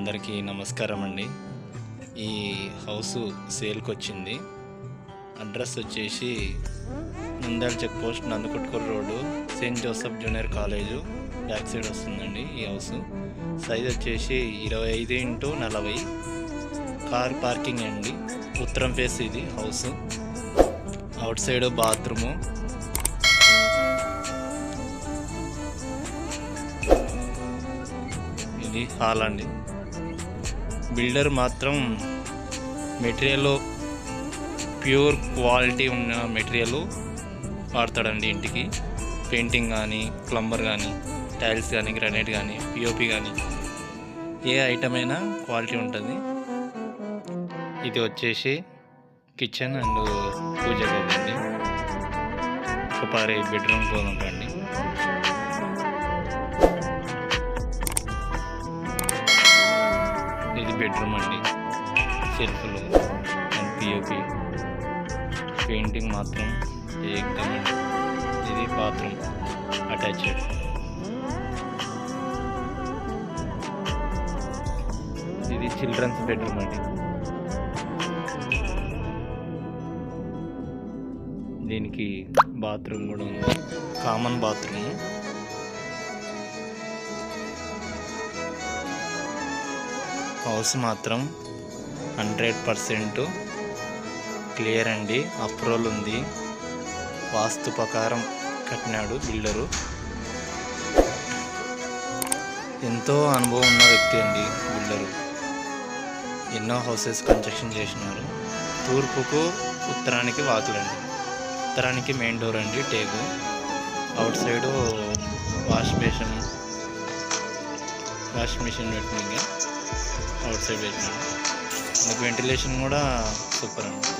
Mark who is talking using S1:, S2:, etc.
S1: అందరికీ నమస్కారం అండి. ఈ హౌస్ సేల్కి వచ్చింది అడ్రస్ వచ్చేసి Nandyal check post Nandikotkur road Saint Joseph junior college. Back side వస్తుందండి ఈ హౌస్. సైజ్ వచ్చేసి ఇరవై ఐదు ఇంటూ నలభై. కార్ పార్కింగ్ అండి. ఉత్తరం ఫేస్ ఇది హౌస్. Outside bathroom. ఇది హాల్ అండి. బిల్డర్ మాత్రం మెటీరియల్ ప్యూర్ క్వాలిటీ ఉన్న మెటీరియల్ వాడతాడండి ఇంటికి. పెయింటింగ్ కానీ ప్లంబర్ కానీ టైల్స్ కానీ గ్రానైట్ కానీ పిఓపి కానీ ఏ ఐటమ్ అయినా క్వాలిటీ ఉంటుంది. ఇది వచ్చేసి కిచెన్ అండ్ పూజ గది అండి. ఒక పారే బెడ్రూమ్ పోదాం రండి బెడ్రూమ్ అండి. సెల్ఫ్లు అండ్ పిఓపి పెయింటింగ్ మాత్రం ఏకదమ్. ఇది బాత్రూమ్ అటాచ్డ్. ఇది చిల్డ్రన్స్ బెడ్రూమ్ అండి. దీనికి బాత్రూమ్ కూడా ఉంది. Common bathroom. హౌస్ మాత్రం హండ్రెడ్ పర్సెంట్ క్లియర్ అండి. అప్రోల్ ఉంది. వాస్తు ప్రకారం కట్టినాడు బిల్డరు. ఎంతో అనుభవం ఉన్న వ్యక్తి అండి బిల్డరు. ఎన్నో హౌసెస్ కన్స్ట్రక్షన్ చేసినారు. తూర్పుకు ఉత్తరానికి వాకులండి. ఉత్తరానికి మెయిన్ డోర్ అండి టేకు. Outside wash basin washing machine పెట్టింది అవుట్ సైడ్ పెట్టినాడు మనకు వెంటిలేషన్ కూడా సూపర్ అండి.